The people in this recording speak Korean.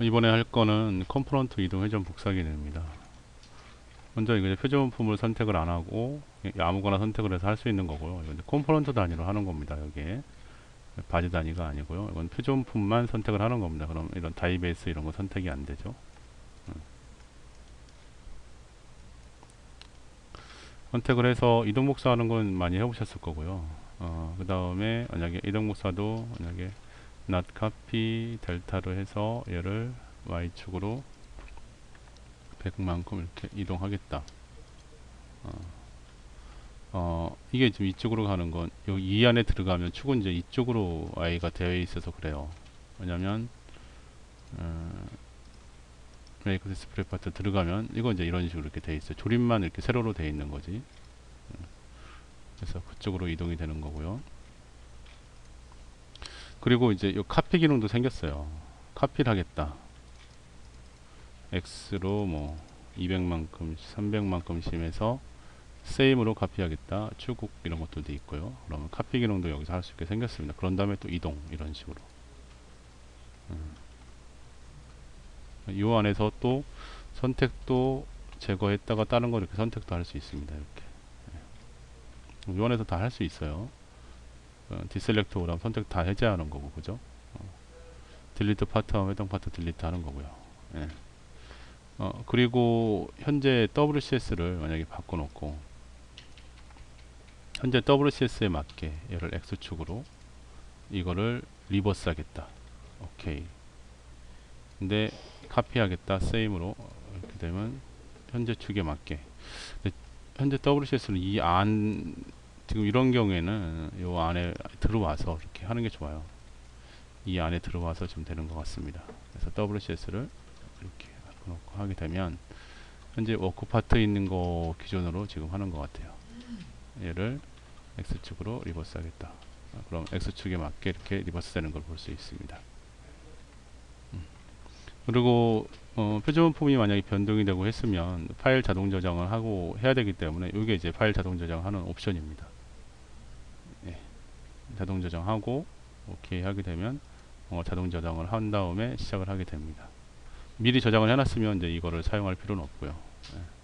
이번에 할 거는 컴포넌트 이동 회전 복사기능입니다. 먼저 이거 표준품을 선택을 안 하고 이- 아무거나 선택을 해서 할 수 있는 거고요. 이건 컴포넌트 단위로 하는 겁니다. 여기에 바지 단위가 아니고요. 이건 표준품만 선택을 하는 겁니다. 그럼 이런 다이베이스 이런 거 선택이 안 되죠. 음. 선택을 해서 이동 복사하는 건 많이 해보셨을 거고요. 어, 그 다음에 만약에 이동 복사도 만약에 not copy 델타로 해서 얘를 y축으로 100만큼 이렇게 이동하겠다. 어, 어, 이게 지금 이쪽으로 가는 건 이 안에 들어가면 축은 이제 이쪽으로 y가 되어 있어서 그래요. 왜냐면 어, 메이크 디스플레이 파트 들어가면 이거 이제 이런 식으로 이렇게 돼 있어요. 조립만 이렇게 세로로 돼 있는 거지. 음. 그래서 그쪽으로 이동이 되는 거고요. 그리고 이제 이 카피 기능도 생겼어요. 카피를 하겠다. X로 뭐 200만큼, 300만큼 심해서 세임으로 카피하겠다. 추국 이런 것들도 있고요. 그러면 카피 기능도 여기서 할 수 있게 생겼습니다. 그런 다음에 또 이동 이런 식으로. 음. 이 안에서 또 선택도 제거했다가 다른 거 이렇게 선택도 할 수 있습니다. 이렇게. 이 안에서 다 할 수 있어요. 어, 디셀렉트 오라면 선택 다 해제하는 거고 그죠? 어, 딜리트 파트 하면 해당 파트 딜리트 하는 거고요. 예. 어, 그리고 현재 WCS를 만약에 바꿔놓고 현재 WCS에 맞게 얘를 X축으로 이거를 리버스 하겠다. 오케이. 근데 카피하겠다. 세임으로 이렇게 되면 현재 축에 맞게 현재 WCS는 이 안 지금 이런 경우에는 요 안에 들어와서 이렇게 하는 게 좋아요. 이 안에 들어와서 좀 되는 것 같습니다. 그래서 WCS를 이렇게 놓고 하게 되면 현재 워크 파트 있는 거 기준으로 지금 하는 것 같아요. 얘를 X축으로 리버스 하겠다. 아, 그럼 X축에 맞게 이렇게 리버스 되는 걸 볼 수 있습니다. 음. 그리고 어, 표준품이 만약에 변동이 되고 했으면 파일 자동 저장을 하고 해야 되기 때문에 이게 이제 파일 자동 저장하는 옵션입니다. 예. 자동 저장하고 오케이 하게 되면 어, 자동 저장을 한 다음에 시작을 하게 됩니다. 미리 저장을 해놨으면 이제 이거를 사용할 필요는 없고요. 예.